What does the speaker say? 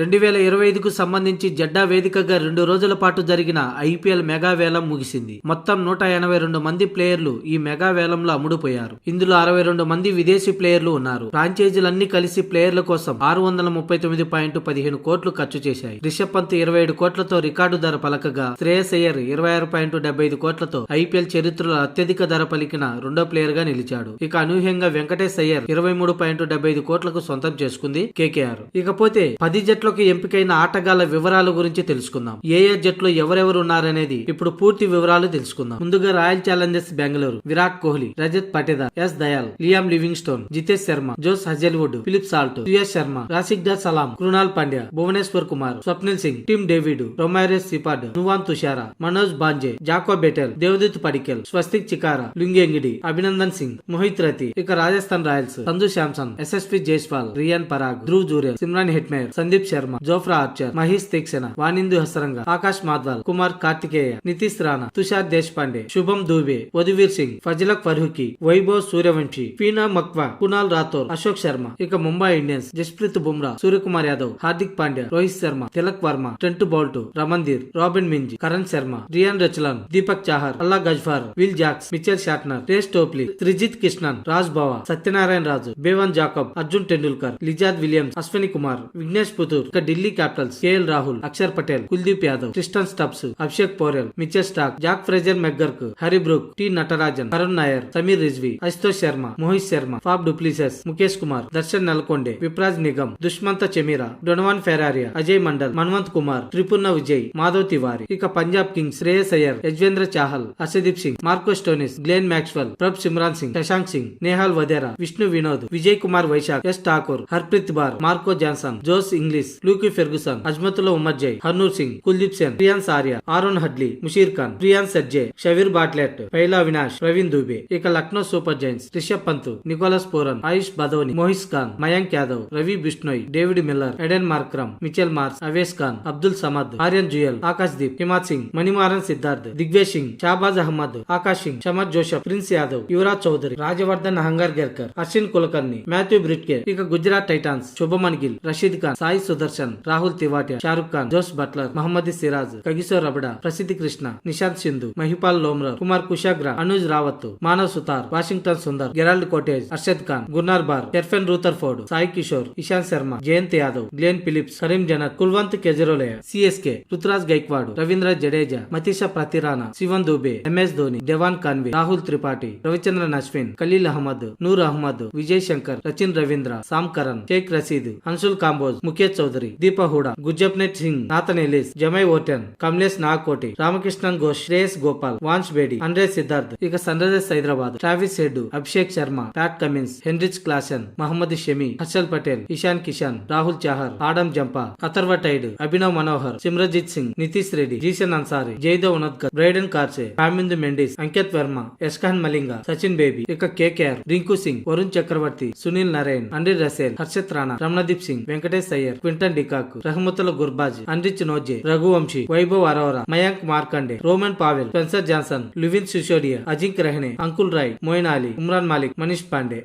రెండు వేల ఇరవై ఐదుకు సంబంధించి జడ్డా వేదికగా రెండు రోజుల పాటు జరిగిన ఐపీఎల్ మెగా వేలం ముగిసింది. మొత్తం నూట ఎనభై రెండు మంది ప్లేయర్లు ఈ మెగా వేలంలో అమ్ముడుపోయారు. ఇందులో అరవై రెండు మంది విదేశీ ప్లేయర్లు ఉన్నారు. ఫ్రాంచైజీలన్నీ కలిసి ప్లేయర్ల కోసం ఆరు వందల ముప్పై తొమ్మిది పాయింట్ పదిహేను కోట్లు ఖర్చు చేశాయి. రిషబ్ పంత్ ఇరవై ఏడు కోట్లతో రికార్డు ధర పలకగా శ్రేయస్ అయ్యర్ ఇరవై ఆరు పాయింట్ డెబ్బై ఐదు కోట్లతో ఐపీఎల్ చరిత్రలో అత్యధిక ధర పలికిన రెండో ప్లేయర్గా నిలిచాడు. ఇక అనూహ్యంగా వెంకటేష్ అయ్యర్ ఇరవై మూడు పాయింట్ డెబ్బై ఐదు కోట్లకు సొంతం చేసుకుంది కేకేఆర్. ఇకపోతే పది జట్లకు ఎంపికైన ఆటగాళ్ళ వివరాల గురించి తెలుసుకుందాం. ఏ ఏ జట్లు ఎవరెవరు ఉన్నారనేది ఇప్పుడు పూర్తి వివరాలు తెలుసుకుందాం. ముందుగా royal challengers Bengaluru Virat Kohli Rajat Patidar S Dayal Liam Livingstone Jitesh Sharma Josh Hazlewood Philip Salt Suyash Sharma Rasikh Dar Salam Krunal Pandya Bhuvneshwar Kumar Swapnil Singh Tim David Romario Shepherd Nuwan Thushara Manoj బాంజే Jacob Bethell Devdutt Padikkal Swastik Chikara Lungi Ngidi Abhinandan Singh Mohit Rathee ఇక Rajasthan royals Sanju Samson Yashasvi Jaiswal Riyan Parag Dhruv Jurel Shimron Hetmyer Sandeep Sharma Jofra Archer Maheesh Theekshana Wanindu Hasaranga Akash Madhwal Kumar Kartikeya Nitish Rana Tushar Deshpande Shubham Dubey Yudhvir Singh Fazalhaq ఫర్హుకి Vaibhav Suryavanshi ఫీనా మక్వా Kunal Rathore Ashok Sharma ఇక Mumbai Indians Jasprit Bumrah Suryakumar Yadav Hardik Pandya Rohit Sharma Tilak Varma Trent Boult రమందీర్ Robin Minz Karn Sharma Ryan Rickelton Deepak Chahar Allah Ghazanfar Will Jacks Mitchell Santner Reece Topley Shrijith Krishnan Raj Bawa Satyanarayana Raju Bevon Jacobs Arjun Tendulkar Lizaad Williams Ashwani Kumar Vignesh Puthur ఇక Delhi Capitals KL Rahul Axar Patel Kuldeep Yadav Tristan Stubbs Abishek Porel Mitchell Starc Jake Fraser McGurk Harry Brook T Natarajan Karun Nair Sameer Rizvi Ashutosh Sharma Mohit Sharma Faf du Plessis Mukesh Kumar Darshan Nalkande Vipraj Nigam Dushmantha Chameera Donovan Ferreira Ajay Mandal Manvanth Kumar Tripurana Vijay Madhav Tiwari. ఇక Punjab Kings Shreyas Iyer Yuzvendra Chahal Arshdeep Singh Marco Stoinis Glenn Maxwell Prabhsimran Singh Shashank Singh Nehal Wadhera Vishnu Vinod Vijay Kumar Vyshak S Thakur Harpreet Brar Marco Jansen Josh Inglis Lockie Ferguson Azmatullah Omar Harnoor Singh Kuldeep Sen Priyansh Arya Aaron హడ్లీ Musheer Khan prions సర్జే Xavier Bartlett Pyla Avinash Praveen Dubey ఇక Lucknow Super Giants Rishabh Pant Nicholas Pooran Ayush Badoni Mohsin Khan Mayank Yadav Ravi Bishnoi David Miller Aiden Markram Mitchell Marsh Avesh Khan Abdul Samad Aryan Juyal Akash Deep Himmat Singh Manimaran Siddharth Digvesh Singh Shahbaz Ahmed Akash Singh Shamar Joseph Prince Yadav Yuvraj Chaudhary Rajvardhan Hangargekar Arshin Kulkarni Matthew Breetzke ఇక Gujarat Titans Shubman Gill Rashid Khan Sai Darshan Rahul Tewatia Shahrukh Khan Jos Buttler Mohammed Siraj Kagiso Rabada Prasidh Krishna Nishant Sindhu Mahipal Lomror Kumar Kushagra Anuj Rawat Manav Suthar Washington Sundar Gerald Coetzee Arshad Khan Gurnoor Brar Sherfane Rutherford Sai Kishore Ishant Sharma Jayant Yadav Glenn Phillips Karim Janat Kulwant Khejroliya CSK Ruturaj Gaikwad Ravindra Jadeja Matheesha Pathirana Shivam Dube MS Dhoni Devon Conway Rahul Tripathi Ravichandran Ashwin Khaleel Ahmed Noor Ahmad Vijay Shankar Rachin Ravindra Sam Curran Shaik Rasheed Anshul Kamboj Mukesh Choudhary. Deepak Hooda Gurjapneet Singh Nathan Ellis Jamie Overton Kamlesh Nagarkoti Ramakrishna Ghosh Shreyas Gopal Vansh Bedi Andre Siddharth ఇక Sunrisers Hyderabad Travis Head Abhishek Sharma Pat Cummins Heinrich Klaasen Mohammed Shami Harshal Patel Ishan Kishan Rahul Chahar Adam Zampa Atharva Taide Abhinav Manohar Simarjeet Singh Nitish Reddy Zeeshan Ansari Jaydev Unadkat Brydon Carse Kamindu Mendis Ankit Verma యశ్ఖాన్ Malinga Sachin Baby ఇక KKR Rinku Singh Varun Chakravarthy Sunil Narine Andre Russell Harshit Rana Ramandeep Singh Venkatesh Iyer Quinton de Kock Rahmanullah Gurbaz Anrich Nortje Raghuvanshi Vaibhav Arora Mayank Markande Rovman Powell Spencer Johnson Luvnith Sisodia Ajinkya Rahane Anukul Roy Moeen Ali Umran Malik Manish Pandey.